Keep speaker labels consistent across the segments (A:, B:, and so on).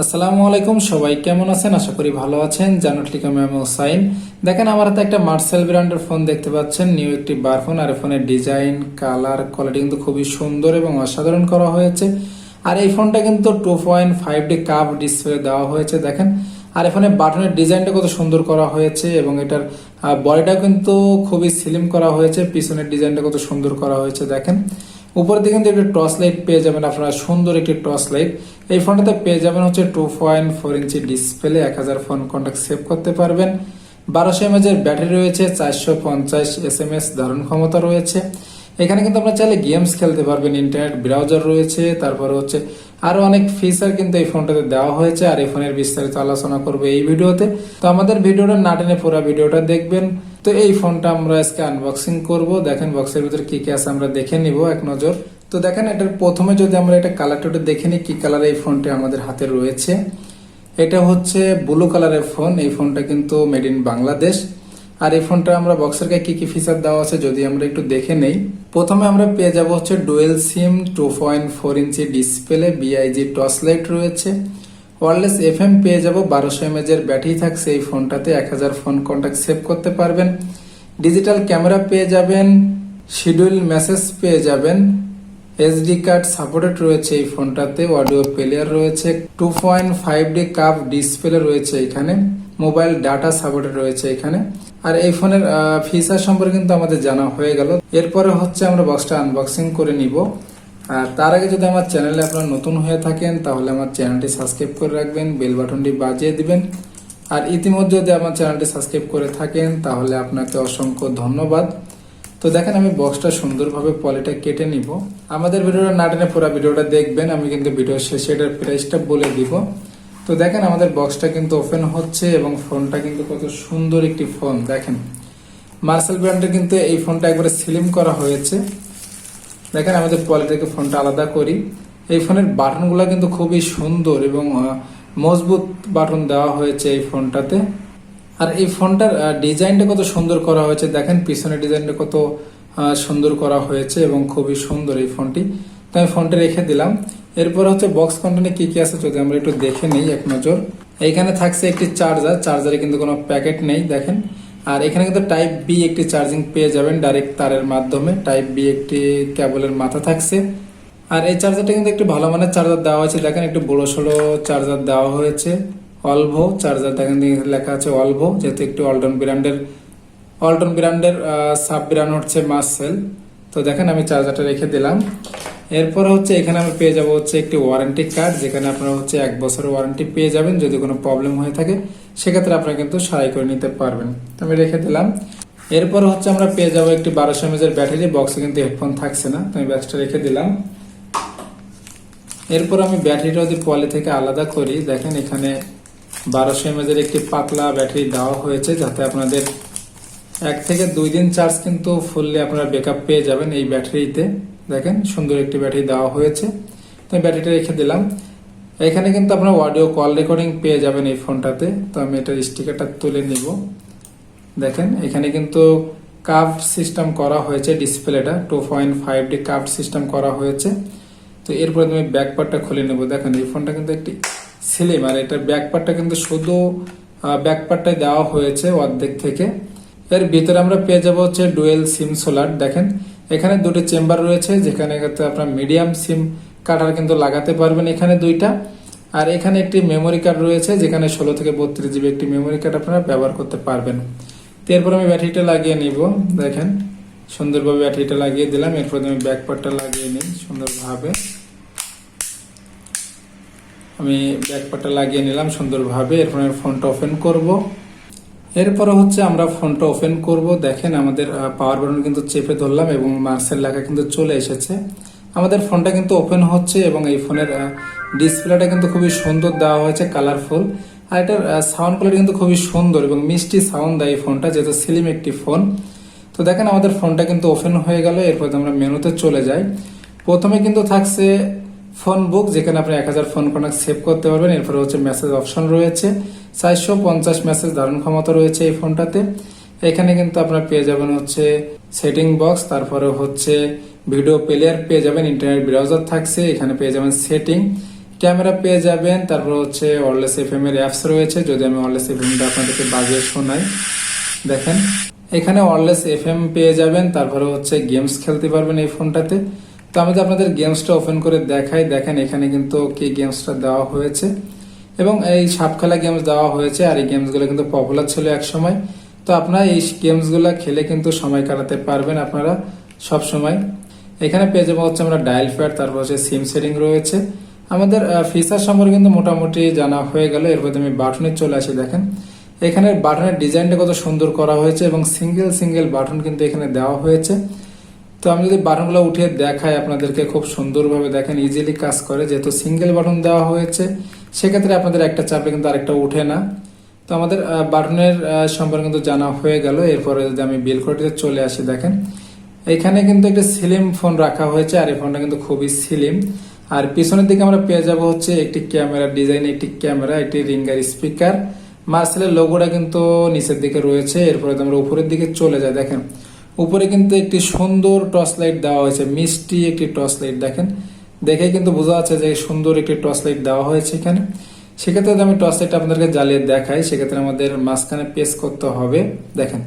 A: আসসালামু আলাইকুম, সবাই কেমন আছেন? আশা করি ভালো আছেন। জানুটলিকা ম্যাম সাইন দেখেন, আমার হাতে একটা মার্সেল ব্র্যান্ডের ফোন দেখতে পাচ্ছেন। নিউ একটি বার ফোন আর ফোনের ডিজাইন কালার কোয়ালিটি কিন্তু খুবই সুন্দর এবং অসাধারণ করা হয়েছে। আর এই ফোনটা কিন্তু two point five D curve display দেওয়া হয়েছে, দেখেন। আর এখানে বাটনের ডিজাইনটা কত সুন্দর করা হয়েছে এবং এটার বডিটা কিন্তু খুবই স্লিম করা হয়েছে। পিছনের ডিজাইনটা কত সুন্দর করা হয়েছে, দেখেন। উপরের দিকে কিন্তু একটি টর্চ লাইট পেয়ে যাবেন আপনারা, সুন্দর একটি টর্চ লাইট। এই ফোনটাতে পেয়ে যাবেন হচ্ছে two point four inch display এক হাজার ফোন কন্ট্যাক্ট সেভ করতে পারবেন। বারোশো এমএজের ব্যাটারি রয়েছে, চারশো পঞ্চাশ এস এম এস ধারণ ক্ষমতা রয়েছে। এখানে কিন্তু আপনারা চাইলে গেমস খেলতে পারবেন ইন্টারনেট ব্রাউজার রয়েছে, তারপরে হচ্ছে আরও অনেক ফিচার কিন্তু এই ফোনটাতে দেওয়া হয়েছে, আর এই ফোনের বিস্তারিত আলোচনা করব এই ভিডিওতে। তো আমাদের ভিডিওটা না টেনে পুরো ভিডিওটা দেখবেন। তো এই ফোনটা আমরা আজকে আনবক্সিং করব। দেখেন বক্সের ভিতরে কি কি আছে আমরা দেখে নিব, এক নজর। তো দেখেন এটার প্রথমে যদি আমরা এটা কালারটা দেখে নিই, কি কালার এই ফোনটি আমাদের হাতে রয়েছে। এটা হচ্ছে ব্লু কালারের ফোন এই ফোনটা কিন্তু মেড ইন বাংলাদেশ। আর এই ফোনটা আমরা বক্সের গায়ে কি কি ফিচার দেওয়া আছে যদি আমরা একটু দেখে নেই। প্রথমে আমরা পেয়ে যাব হচ্ছে dual SIM two point four inch display big torch light রয়েছে। ওয়ারলেস এফ এম পেয়ে যাব বারোশো এমএজ এর ব্যাটারি থাকছে এই ফোনটাতে এক হাজার ফোন কন্ট্যাক্ট সেভ করতে পারবেন। ডিজিটাল ক্যামেরা পেয়ে যাবেন শিডিউল মেসেজ পেয়ে যাবেন এসডি কার্ড সাপোর্টেড রয়েছে এই ফোনটাতে অডিও প্লেয়ার রয়েছে two point five D curve display রয়েছে এখানে মোবাইল ডাটা সাপোর্টেড রয়েছে এখানে। আর এই ফোনের ফিচার সম্পর্কে কিন্তু আমাদের জানা হয়ে গেল। এরপরে হচ্ছে আমরা বক্সটা আনবক্সিং করে নিব। আর তার আগে যদি আমার চ্যানেলে আপনারা নতুন হয়ে থাকেন, তাহলে আমার চ্যানেলটি সাবস্ক্রাইব করে রাখবেন, বেল বাটনটি বাজিয়ে দিবেন। আর ইতিমধ্যে যদি আমার চ্যানেলটি সাবস্ক্রাইব করে থাকেন, তাহলে আপনাকে অসংখ্য ধন্যবাদ। তো দেখেন আমি বক্সটা সুন্দরভাবে পলিটা কেটে নিব। আমাদের ভিডিওটা না টেনে পুরো ভিডিওটা দেখবেন, আমি কিন্তু ভিডিও শেষে এটার প্রাইসটা বলে দিব। তো দেখেন আমাদের বক্সটা কিন্তু ওপেন হচ্ছে এবং ফোনটা কিন্তু কত সুন্দর একটি ফোন, দেখেন। মার্সেল ব্র্যান্ডের কিন্তু এই ফোনটা একবারে সিলিম করা হয়েছে। দেখেন আমাদের কোয়ালিটিকে ফোনটা আলাদা করি। এই ফোনের বাটনগুলো কিন্তু খুবই সুন্দর এবং মজবুত বাটন দেওয়া হয়েছে এই ফোনটাতে আর এই ফোনটার ডিজাইনটা কত সুন্দর করা হয়েছে, দেখেন পিছনের ডিজাইনটা কত সুন্দর করা হয়েছে এবং খুবই সুন্দর এই ফোনটি তো আমি ফোনটা রেখে দিলাম। এরপর হচ্ছে বক্স কন্টেন্টে কি কি আছে যদি আমরা একটু দেখে নিই, এক নজর। এইখানে থাকছে একটি চার্জার চার্জারে কিন্তু কোনো প্যাকেট নেই, দেখেন। আর এখানে কিন্তু টাইপ বি একটি চার্জিং পেয়ে যাবেন ডাইরেক্ট তারের মাধ্যমে। টাইপ বি একটি কেবলের মাথা থাকছে। আর এই চার্জারটা কিন্তু একটু ভালো মানের চার্জার দেওয়া হয়েছে। দেখেন একটু বড় সড়ো চার্জার দেওয়া হয়েছে। অলভো চার্জার দেখেন লেখা আছে অলভো যেহেতু একটু অল্টন ব্র্যান্ডের অল্টন ব্র্যান্ডের সাব ব্র্যান্ড হচ্ছে মাসেল তো দেখেন আমি চার্জারটা রেখে দিলাম। এরপর হচ্ছে এখানে আমি পেয়ে যাব হচ্ছে একটি ওয়ারেন্টি কার্ড যেখানে আপনারা হচ্ছে এক বছরের ওয়ারেন্টি পেয়ে যাবেন যদি কোনো প্রবলেম হয়ে থাকে। সেক্ষেত্রে আপনারা কিন্তু সারাই করে নিতে পারবেন। তো আমি রেখে দিলাম। এরপর হচ্ছে আমরা পেয়ে যাব একটি বারোশো এমএজের ব্যাটারি। বক্সে কিন্তু হেডফোন থাকছে না, তো আমি ব্যাগসটা রেখে দিলাম। এরপর আমি ব্যাটারিটা যদি পলি থেকে আলাদা করি, দেখেন এখানে বারোশো এমএজের একটি পাতলা ব্যাটারি দেওয়া হয়েছে, যাতে আপনাদের এক থেকে দুই দিন চার্জ কিন্তু ফুললি আপনারা ব্যাকআপ পেয়ে যাবেন এই ব্যাটারিতে। দেখেন সুন্দর একটি ব্যাটারি দেওয়া হয়েছে। তো ব্যাটারিটা রেখে দিলাম। এখানে কিন্তু আপনার অডিও কল রেকর্ডিং পেয়ে যাবেন এই ফোনটাতে। তো আমি এটার স্টিকারটা তুলে নিব। দেখেন, এখানে কিন্তু কাভ সিস্টেম করা হয়েছে ডিসপ্লেটা two point five D curve system করা হয়েছে। তো এরপরে তুমি ব্যাক পার্টটা খুলে নেব। দেখেন, এই ফোনটা কিন্তু একটি স্লিম আর এটার ব্যাক পার্টটা কিন্তু শুধু ব্যাক পার্টটাই দেওয়া হয়েছে অর্ধেক থেকে। এর ভিতরে আমরা পেয়ে যাব হচ্ছে ডুয়েল সিম সোলার দেখেন, এখানে দুটি চেম্বার রয়েছে, যেখানে আপনার মিডিয়াম সিম কাটার কিন্তু লাগাতে পারবেন এখানে দুইটা। আর এখানে একটি মেমোরি কার্ড রয়েছে, যেখানে ষোলো থেকে বত্রিশ জিবি একটি মেমোরি কার্ড আপনারা ব্যবহার করতে পারবেন। এরপর আমি ব্যাটারিটা লাগিয়ে নিব, দেখেন। সুন্দরভাবে ব্যাটারিটা লাগিয়ে দিলাম, এরপর আমি ব্যাক পার্টটা লাগিয়ে নিই সুন্দরভাবে। আমি ব্যাক পার্টটা লাগিয়ে নিলাম সুন্দরভাবে, এরপর আমি ফোনটা ওপেন করব। এরপরে হচ্ছে আমরা ফোনটা ওপেন করব, দেখেন আমাদের পাওয়ার বাটন কিন্তু চেপে ধরলাম এবং মার্সেল লেখা কিন্তু চলে এসেছে। আমাদের ফোনটা কিন্তু ওপেন হচ্ছে এবং এই ফোনের ডিসপ্লেটা কিন্তু খুবই সুন্দর দেওয়া হয়েছে কালারফুল আর এটার সাউন্ড কোয়ালিটি কিন্তু খুবই সুন্দর এবং মিষ্টি সাউন্ড দেয় এই ফোনটা, যেহেতু স্লিম একটি ফোন। তো দেখেন আমাদের ফোনটা কিন্তু ওপেন হয়ে গেল, এরপর আমরা মেনুতে চলে যাই। প্রথমে কিন্তু থাকছে ফোন বুক যেখানে আপনি এক হাজার ফোন কন্ট্যাক্ট সেভ করতে পারবেন। এরপরে হচ্ছে মেসেজ অপশন রয়েছে। চারশো পঞ্চাশ মেসেজ ধারণ ক্ষমতা রয়েছে এই ফোনটাতে। এখানে কিন্তু আপনার পেয়ে যাবেন হচ্ছে সেটিং বক্স তারপরে হচ্ছে ভিডিও প্লেয়ার পেয়ে যাবেন ইন্টারনেট ব্রাউজার থাকছে, এখানে পেয়ে যাবেন সেটিং ক্যামেরা পেয়ে যাবেন, তারপর হচ্ছে ওয়ারলেস এফ এর অ্যাপস রয়েছে, যদি আমি ওয়ারলেস এফ এমটা আপনাদেরকে বাজিয়ে শোনাই। দেখেন, এখানে ওয়ারলেস এফ এম পেয়ে যাবেন, তারপরে হচ্ছে গেমস খেলতে পারবেন এই ফোনটাতে। তো আমি আপনাদের গেমসটা ওপেন করে দেখাই, দেখেন এখানে কিন্তু কি গেমসটা দেওয়া হয়েছে। এবং এই সাপ খেলা গেমস দেওয়া হয়েছে, আর এই গেমসগুলো কিন্তু পপুলার ছিল এক সময় তো আপনারা এই গেমসগুলো খেলে কিন্তু সময় কাটাতে পারবেন আপনারা সব সময় এখানে পেয়ে যাব হচ্ছে আমরা ডায়াল প্যাড তারপর হচ্ছে সিম সেটিং রয়েছে। আমাদের ফিচার সম্পর্কে কিন্তু মোটামুটি জানা হয়ে গেল, এরপর আমি বাটনে চলে আসি দেখেন। এখানে বাটনের ডিজাইনটা কত সুন্দর করা হয়েছে এবং সিঙ্গেল সিঙ্গেল বাটন কিন্তু এখানে দেওয়া হয়েছে। তো আমি যদি বাটনগুলো উঠিয়ে দেখাই আপনাদেরকে, খুব সুন্দরভাবে দেখেন ইজিলি কাজ করে। যেহেতু সিঙ্গেল বাটন দেওয়া হয়েছে, সেক্ষেত্রে আপনাদের একটা চাপে কিন্তু আরেকটা উঠে না। তো আমাদের বাটনের সম্পর্কে কিন্তু জানা হয়ে গেল। এরপরে যদি আমি বিল কোয়ালিটিতে চলে আসি দেখেন। এখানে কিন্তু একটা সিলিম ফোন রাখা হয়েছে, আর এই ফোনটা কিন্তু খুবই সিলিম। আর পিছনের দিকে আমরা পেয়ে যাব হচ্ছে একটি ক্যামেরা ডিজাইন, একটি ক্যামেরা, একটি রিঙ্গার স্পিকার। মার্সেলের লোগোটা কিন্তু নিচের দিকে রয়েছে, এরপরে আমরা উপরের দিকে চলে যাই। দেখেন, উপরে কিন্তু একটি সুন্দর টর্চ লাইট দেওয়া হয়েছে, মিষ্টি একটি টর্চ লাইট, দেখেন। দেখে কিন্তু বোঝা যাচ্ছে যে সুন্দর একটি টর্চ লাইট দেওয়া হয়েছে এখানে। সেক্ষেত্রে আমি টর্চ লাইটটা আপনাদেরকে জ্বালিয়ে দেখাই, সেক্ষেত্রে আমাদের মাঝখানে পেস করতে হবে। দেখেন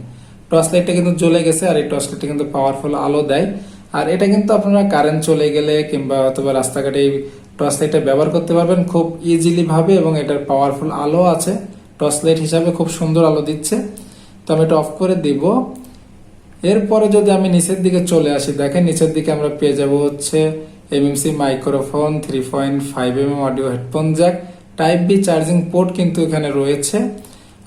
A: টর্চ লাইটটা কিন্তু জ্বলে গেছে আর এই টর্চ লাইটটা কিন্তু পাওয়ারফুল আলো দেয়। আর এটা কিন্তু আপনারা কারেন্ট চলে গেলে কিংবা অথবা রাস্তাঘাটে এই টর্চ লাইটটা ব্যবহার করতে পারবেন খুব ইজিলি ভাবে এবং এটার পাওয়ারফুল আলো আছে। টর্চ লাইট হিসাবে খুব সুন্দর আলো দিচ্ছে। তো আমি এটা অফ করে দিব। এরপরে যদি আমি নিচের দিকে চলে আসি, দেখেন নিচের দিকে আমরা পেয়ে যাব হচ্ছে MMC microphone three point five M audio headphone jack type B charging port কিন্তু এখানে রয়েছে।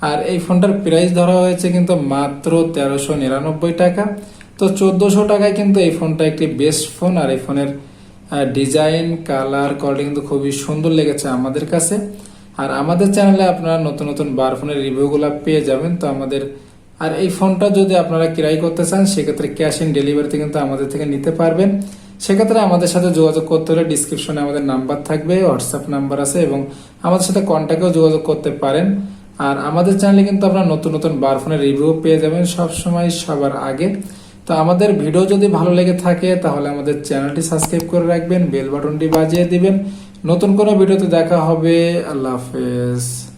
A: আর এই ফোনটার প্রাইস ধরা হয়েছে কিন্তু মাত্র তেরোশো নিরানব্বই টাকা। তো চোদ্দোশো টাকায় কিন্তু এই ফোনটা একটি বেস্ট ফোন আর এই ফোনের ডিজাইন কালার কোয়ালিটি কিন্তু খুবই সুন্দর লেগেছে আমাদের কাছে। আর আমাদের চ্যানেলে আপনারা নতুন নতুন বার ফোনের রিভিউগুলো পেয়ে যাবেন। তো আমাদের, আর এই ফোনটা যদি আপনারা ক্রাই করতে চান, সেক্ষেত্রে ক্যাশ ইন ডেলিভারিতে কিন্তু আমাদের থেকে নিতে পারবেন। সেক্ষেত্রে আমাদের সাথে যোগাযোগ করতে হলে ডিসক্রিপশনে আমাদের নাম্বার থাকবে হোয়াটসঅ্যাপ নাম্বার আছে এবং আমাদের সাথে কন্ট্যাক্টেও যোগাযোগ করতে পারেন। আর আমাদের চ্যানেলে কিন্তু আপনারা নতুন নতুন বার ফোনের রিভিউ পেয়ে যাবেন সবসময় সবার আগে। তো আমাদের ভিডিও যদি ভালো লেগে থাকে, তাহলে আমাদের চ্যানেলটি সাবস্ক্রাইব করে রাখবেন বেল বাটনটি বাজিয়ে দিবেন। নতুন কোনো ভিডিওতে দেখা হবে, আল্লাহ হাফেজ।